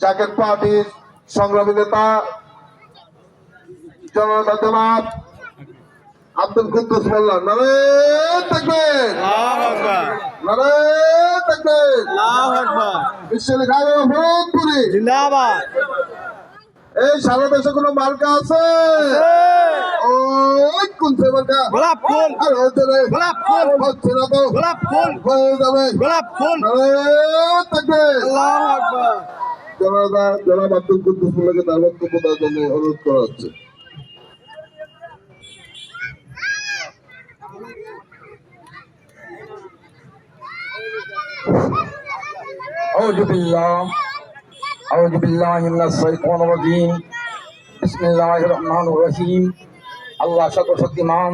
Jacket পার্টির সংগ্রামী নেতা জনতা জনাব আব্দুল কুদ্দুস মোল্লা। নারে থাকবেন। নারে থাকবেন। ভরতপুরি জিন্দাবাদ এই সারা দেশে কোনো মার্কা আছে? ওই কোনছে মার্কা। গোলাপ ফুল। আর রে গোলাপ ফুল। হচ্ছে না তো। গোলাপ ফুল। হয়ে যাবে। গোলাপ ফুল। নারে থাকবেন। আল্লাহু আকবার। জনতা জনাব আব্দুল কুদ্দুস মোল্লাকে তার বক্তব্য দেওয়ার জন্য অনুরোধ করা হচ্ছে أعوذ بالله أعوذ بالله من الشيطان الرجيم بسم الله الرحمن الرحيم আল্লাহ শত শক্তিমান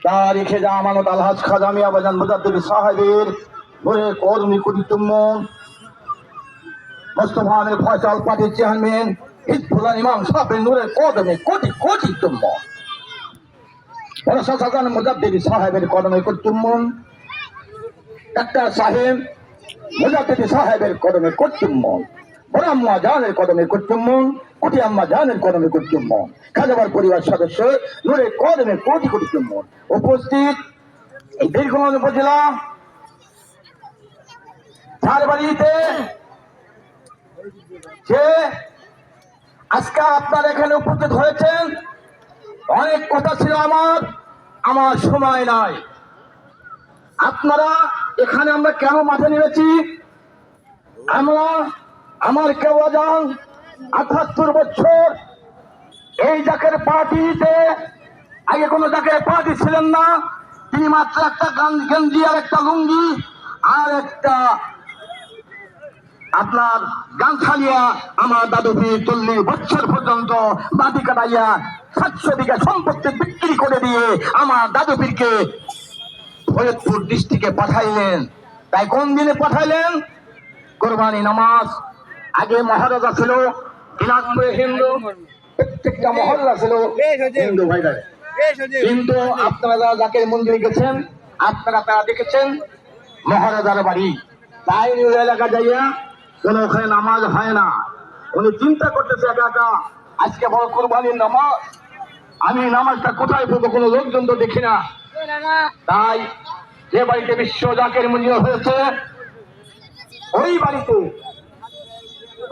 তারিখে যা আমানত আলহাজ মুজাদ্দিদ সাহেবের মোস্তফানের ফয়সাল চেয়ারম্যান হিজবুল্লাহ ইমাম সাহেবের নূরের কদমে কোটি কোটি চুম্বন প্রশাসন মুজাদ্দিদ সাহেবের কদমে কোটি চুম্বন ডাক্তার সাহেব মুজাদ্দিদ সাহেবের কদমে কর্তুম্বন বড় আম্মা জানের কদমে কর্তুম্বন কুটি আম্মা জানের কদমে কর্তুম্বন খাজাবার পরিবার সদস্য নূরের কদমে কোটি উপস্থিত এই উপজেলা, ঝাড়বাড়িতে যে আজকে আপনারা এখানে উপস্থিত হয়েছেন, অনেক কথা ছিল আমার আমার সময় নাই। আপনারা এখানে আমরা কেন মাঠে নেমেছি? আমরা আমার কেউ যান আঠাত্তর বছর এই জাকের পার্টিতে, আগে কোনো জাকের পার্টি ছিলেন না, তিনি মাত্র একটা গেঞ্জি আর একটা লুঙ্গি আর একটা আপনার গান ছাড়িয়া আমার দাদু পীর চল্লিশ বছর পর্যন্ত বাদি কাটাইয়া সাতশো বিঘা সম্পত্তি বিক্রি করে দিয়ে আমার দাদু পীরকে ফরিদপুর ডিস্ট্রিক্টে পাঠাইলেন। তাই কোন দিনে পাঠাইলেন? কোরবানি নামাজ। আগে মহারাজা ছিল দিনাজপুরে হিন্দু প্রত্যেকটা মহল্লা ছিল হিন্দু ভাইরা কিন্তু আপনারা যাকে মন্দিরে গেছেন আপনারা তারা দেখেছেন মহারাজার বাড়ি। তাই এলাকা যাইয়া কোন ওখানে নামাজ হয় না। উনি চিন্তা করতেছে একা একা আজকে বড় কোরবানির নামাজ। আমি নামাজটা কোথায় পড়ব কোনো লোকজন তো দেখি না। তাই যে বাড়িতে বিশ্ব জাকের মন্দির হয়েছে ওই বাড়িতে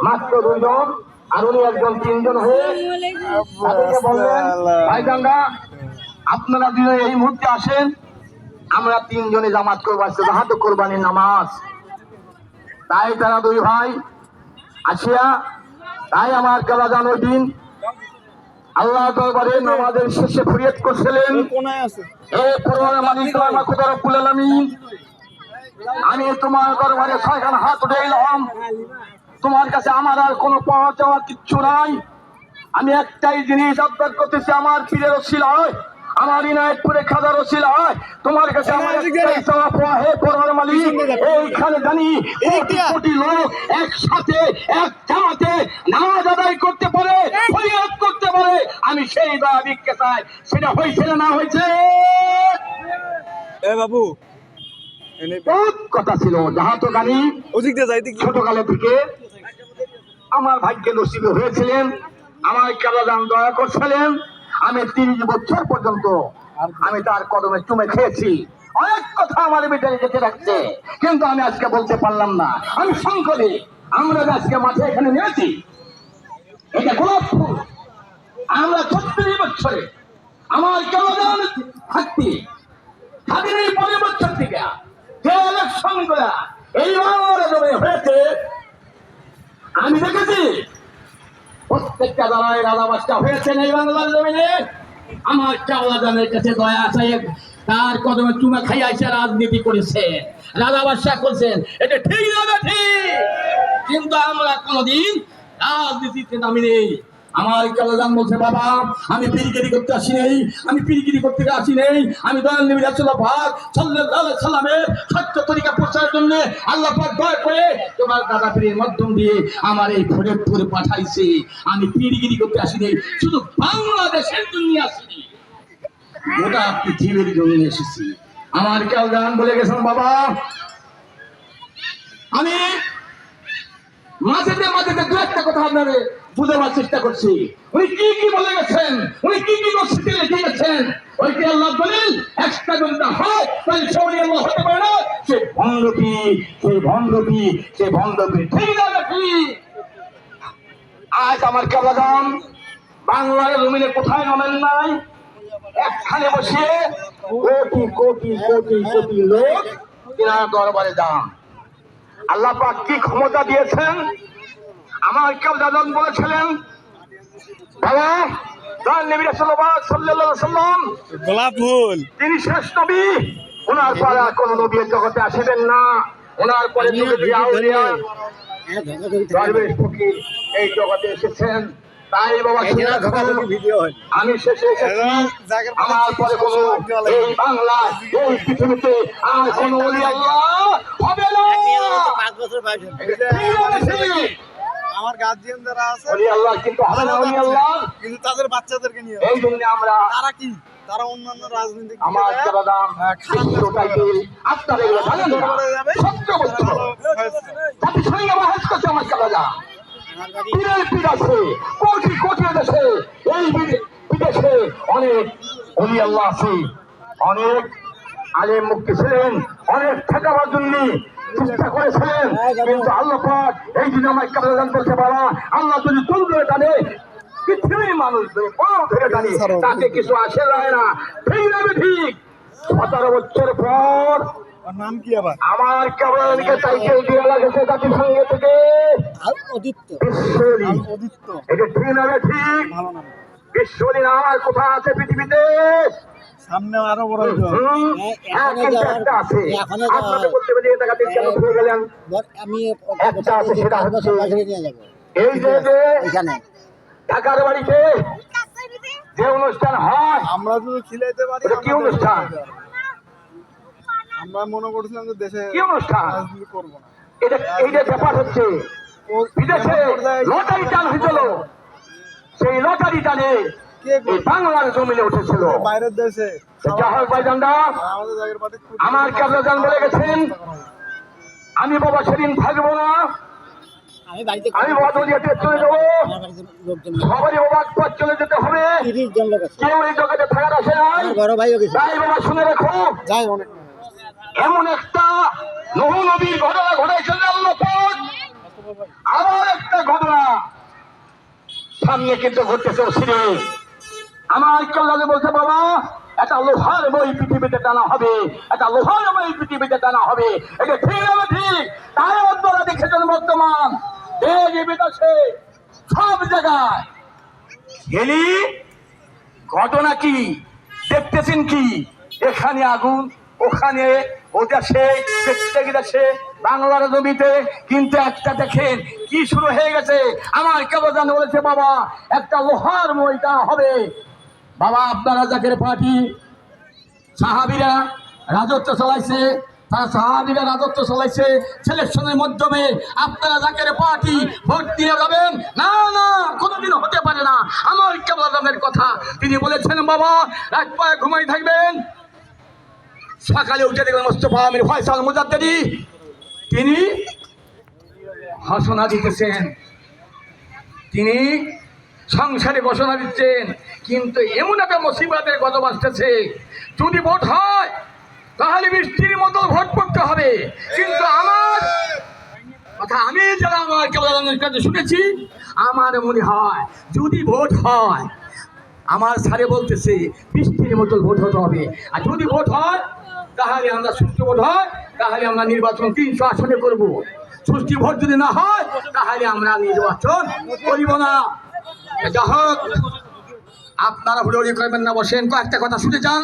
মাত্র দুইজন আর উনি একজন তিনজন হয়ে তাদেরকে বললেন ভাইজানরা আপনারা দুজন এই মুহূর্তে আসেন আমরা তিনজনে জামাত করব আজকে জাহাত কোরবানির নামাজ। তাই তারা দুই ভাই আসিয়া তাই আমার জান ওই দিন আল্লাহ দরবারে নামাজের শেষে ফরিয়াদ করছিলেন। এ মালিক আলামিন আমি তোমার দরবারে ছয়খান হাত উঠে এলাম তোমার কাছে আমার আর কোনো পাওয়া চাওয়া কিচ্ছু নাই। আমি একটাই জিনিস আবদার করতেছি আমার পীরের ওসিলায় আমার ইনায়তপুরে খাজার ওসিলায় তোমার কাছে আমার একটাই চাওয়া পাওয়া হে পরমার মালিক এইখানে জানি কোটি কোটি লোক একসাথে এক জামাতে নামাজ আদায় করতে পারে ফরিয়াদ করতে পারে। আমি সেই দয়া ভিক্ষে চাই সেটা হয়েছে না হয়েছে? এ বাবু এনে বহুত কথা ছিল যাহা তো গানি ছোটকালে থেকে। আমার ভাগ্যে নসিবে হয়েছিলেন আমার কেলাদান দয়া করছিলেন, আমি তিরিশ বছর পর্যন্ত আমি তার কদমে চুমে খেয়েছি। অনেক কথা আমার ভিতরে যেতে রাখছে কিন্তু আমি আজকে বলতে পারলাম না। আমি সংকটে, আমরা আজকে মাঠে এখানে নিয়েছি এটা গোলাপ ফুল। আমরা ছত্রিশ বছরে আমার কেলাদান থাকতি, স্বাধীনের বছর থেকে যে ইলেকশন করা এই বাংলা জমে হয়েছে আমি দেখেছি। প্রত্যেকটা দাঁড়ায় রাজা বাচ্চা হয়েছেন এই বাংলার জমিনে? আমার চাওলা জানের কাছে দয়া আছে। তার কদমে চুমা খাইয়াছে রাজনীতি করেছে। রাজা বাদশাহ করছেন এটা ঠিক না ঠিক। কিন্তু আমরা কোনোদিন রাজনীতিতে নামি নেই আমার কালাজান বলছে, বাবা, আমি পিরিকিরি করতে আসি নেই, আমি পিরিকিরি করতে আসি নেই। আমি দয়াল নবী পাক সাল্লাল্লাহু আলাইহি সাল্লামের সত্য তরিকা প্রচারের জন্য আল্লাহ পাক দয়া করে তোমার দাদা পীরের মাধ্যম দিয়ে আমার এই ফরিদপুর পাঠাইছে। আমি পিরিকিরি করতে আসি নেই, শুধু বাংলাদেশের জন্য আসিনি গোটা পৃথিবীর জন্য এসেছি। আমার কালাজান বলে গেছেন, বাবা, আমি মাঝেতে মাঝেতে দু একটা কথা আপনাদের বুঝাবার চেষ্টা করছি। উনি কি কি বলে গেছেন? উনি কি কি মসজিদে লিখে গেছেন? ওই কি আল্লাহ দলিল, একটা হয়, তাহলে সবাই আল্লাহ হতে পারে না। সে সে সে ঠিক না নাকি? আজ আমার কেবলাম বাংলার জমিনে কোথায় নামেন নাই? একখানে বসে কোটি কোটি কোটি কোটি লোক তিনার দরবারে যান। আল্লাহ পাক কি ক্ষমতা দিয়েছেন? আমার কেউ দাদন বলেছিলেন বাবা গোলাপ ফুল। তিনি শেষ নবী। ওনার পরে আর কোন নবী এ জগতে আসবেন না। ওনার পরে এই জগতে এসেছেন। তাই বাবা ভিডিও হয় আমি শেষে এসেছি। আমার পরে কোন এই বাংলা এই পৃথিবীতে আর কোন হবে না? আমার গার্জিয়ান যারা আছে আল্লাহ কিন্তু আল্লাহ। কিন্তু তাদের বাচ্চাদেরকে নিয়ে। এই জন্য আমরা তারা কি? তারা অন্যান্য রাজনীতি আমার দাম টাইটেল আপনার এগুলো জানেন না সত্য বলতে হবে জাতিসংঘ মহাজ করছে আমার কালাদা পীরের পীর আছে কোটি কোটি দেশে এই বিদেশে অনেক অলি আল্লাহ আছে। অনেক আলেম মুক্তি ছিলেন অনেক ঠেকাবার জন্য চেষ্টা করেছিলেন কিন্তু আল্লাহ পাক এই দিন আমার কালাদান করতে পারা। আল্লাহ যদি তুল ধরে টানে পৃথিবীর মানুষ ধরে টানে তাকে কিছু আসে যায় না। ঠিক না ঠিক সতেরো বছর পর নাম কি আবার? আমার কেবলকে টাইটেল দিয়ে লাগেছে জাতিসংঘ থেকে। অদিত্য অদিত্য এটা ঠিক না ঠিক বিশ্বরী নাম। আর কোথায় আছে পৃথিবীতে? সামনে আরও বড় হ্যাঁ, গেলেন? বর- আমি এই যে এখানে। ঢাকার বাড়িতে যে অনুষ্ঠান হয় আমরা যদি খিলাইতে পারি কি অনুষ্ঠান? আমরা মনে করছিলাম যে দেশে কি অনুষ্ঠান? করব না। এটা এই যে ব্যাপার হচ্ছে ও- বিদেশে লটারি টান হয়েছিল। সেই লটারি টানে? বাংলার জমিনে উঠেছিল। বাইরের দেশে। জাহাজ ভাইজানরা আমার কাবলাজান বলে গেছেন আমি বাবা সেদিন থাকব না। আমি বাড়িতে আমি বাবা দলিয়াতে চলে যাব। সবারই বাবা পথ চলে যেতে হবে। কেউ এই জগতে থাকার আসে নাই। তাই বাবা শুনে রাখো। এমন একটা নহু নবীর ঘটনা ঘটাইছেন আল্লাহ পাক। আবার একটা ঘটনা। সামনে কিন্তু ঘটতেছে সিরে আমার কল্যাণে বলছে, বাবা, একটা লোহার বই পৃথিবীতে টানা হবে, একটা লোহার বই পৃথিবীতে টানা হবে। এটা ঠিক হবে ঠিক? তাই আপনারা দেখেছেন বর্তমান। দেশে বিদেশে সব জায়গায়। গেলি, ঘটনা কি? দেখতেছেন কি? এখানে আগুন, ওখানে ও দেশে প্রত্যেক দেশে বাংলার জমিতে। কিন্তু একটা দেখেন, কি শুরু হয়ে গেছে? আমার কেবল জানে বলেছে, বাবা, একটা লোহার মইটা হবে। বাবা আপনারা জাকের পার্টি। সাহাবিরা রাজত্ব চালাইছে, তারা সাহাবিরা রাজত্ব চালাইছে। সিলেকশনের মাধ্যমে আপনারা জাকের পার্টি ভোট দিয়ে যাবেন? না না কোনোদিন হতে পারে না। আমার কেবল আজমের কথা তিনি বলেছেন, বাবা এক পায়ে ঘুমাই থাকবেন। সকালে উঠে দেখবেন মোস্তফা আমির ফয়সাল মুজাদ্দেদি। তিনি ঘোষণা দিতেছেন। তিনি সংসারে ঘোষণা দিচ্ছেন, কিন্তু এমন একটা মুসিবাদের গত বাঁচতেছে যদি ভোট হয়, তাহলে বৃষ্টির মতো ভোট করতে হবে। কিন্তু আমার কথা, আমি যারা আমার কেবলের কাছে শুনেছি, আমার মনে হয় যদি ভোট হয়, আমার স্যারে বলতেছে, বৃষ্টির মতো ভোট হতে হবে। আর যদি ভোট হয়, তাহলে আমরা সুষ্ঠু ভোট হয়, তাহলে আমরা নির্বাচন তিনশো আসনে করব। সুষ্ঠু ভোট যদি না হয়, তাহলে আমরা নির্বাচন করিব না। হোক, আপনারা হুড়ি করবেন না, বসেন, কয়েকটা কথা শুনে যান।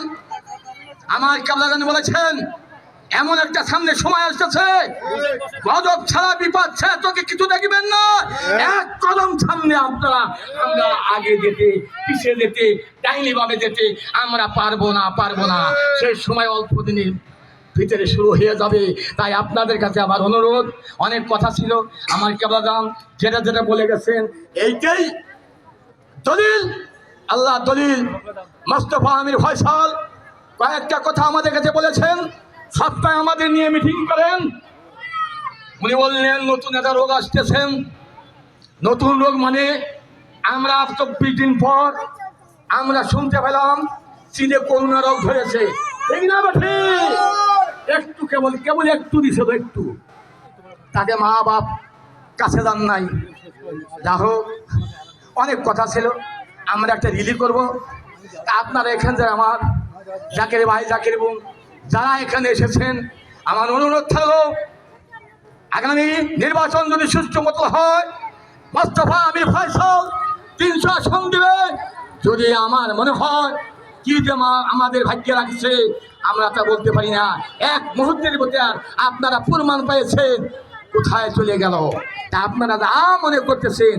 আমার কাবলাগান বলেছেন, এমন একটা সামনে সময় আসতেছে, গজব ছাড়া বিপদ ছাড়া তোকে কিছু দেখবেন না। এক কদম সামনে আপনারা, আমরা আগে যেতে পিছিয়ে যেতে, ডাইনি ভাবে যেতে, আমরা পারব না পারব না। সেই সময় অল্প দিনের ভিতরে শুরু হয়ে যাবে। তাই আপনাদের কাছে আমার অনুরোধ, অনেক কথা ছিল। আমার কেবলাম যেটা যেটা বলে গেছেন, এইটাই দলিল? আল্লাহ দলিল। মোস্তফা আমির ফয়সাল কয়েকটা কথা আমাদের কাছে বলেছেন। সপ্তাহে আমাদের নিয়ে মিটিং করেন। উনি বললেন, নতুন একটা রোগ আসতেছেন নতুন রোগ মানে আমরা চব্বিশ দিন পর আমরা শুনতে পেলাম, চীনে করোনা রোগ ধরেছে? একটু কেবল কেবল একটু দিছে তো একটু। তাকে মা বাপ কাছে যান নাই। যা হোক অনেক কথা ছিল। আমরা একটা রিলি করব। আপনারা এখান থেকে আমার জাকির ভাই, জাকির বোন, যারা এখানে এসেছেন, আমার অনুরোধ থাকল, আগামী নির্বাচন যদি সুষ্ঠু মতো হয়, মোস্তফা আমি ফয়সল তিনশো আসন দিবে। যদি আমার মনে হয় কি যে আমাদের ভাগ্যে রাখছে আমরা তা বলতে পারি না। এক মুহূর্তের ভিতরে আপনারা প্রমাণ পেয়েছেন। কোথায় চলে গেল? তা আপনারা যা মনে করতেছেন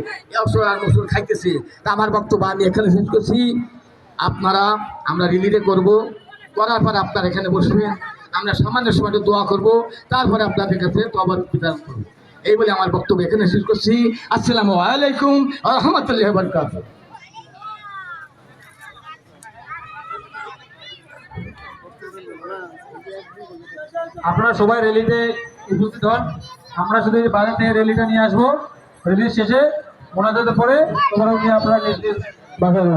বছর খাইতেছে, তা আমার বক্তব্য আমি এখানে শেষ করছি। আপনারা, আমরা রিলিটে করব। করার পর আপনারা এখানে বসবেন আমরা সামান্য সময় দোয়া করব। তারপরে আপনাদের কাছে তবার বিতরণ করব। এই বলে আমার বক্তব্য এখানে শেষ করছি। আসসালামু আলাইকুম রহমতুল্লাহ বরকাত আপনারা সবাই র্যালিতে উপস্থিত হন। আমরা শুধু এই বাইরে থেকে র্যালিটা নিয়ে আসব। র্যালি শেষে মোনাজাতে পরে তোমরা নিয়ে আপনারা নিজ নিজ বাসায়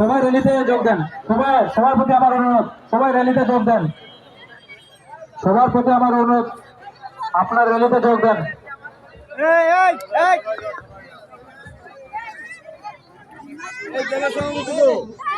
সবাই র্যালিতে যোগ দেন। সবাই সবার প্রতি আমার অনুরোধ। সবাই র্যালিতে যোগ দেন। সবার প্রতি আমার অনুরোধ। আপনার র্যালিতে যোগ দেন। এই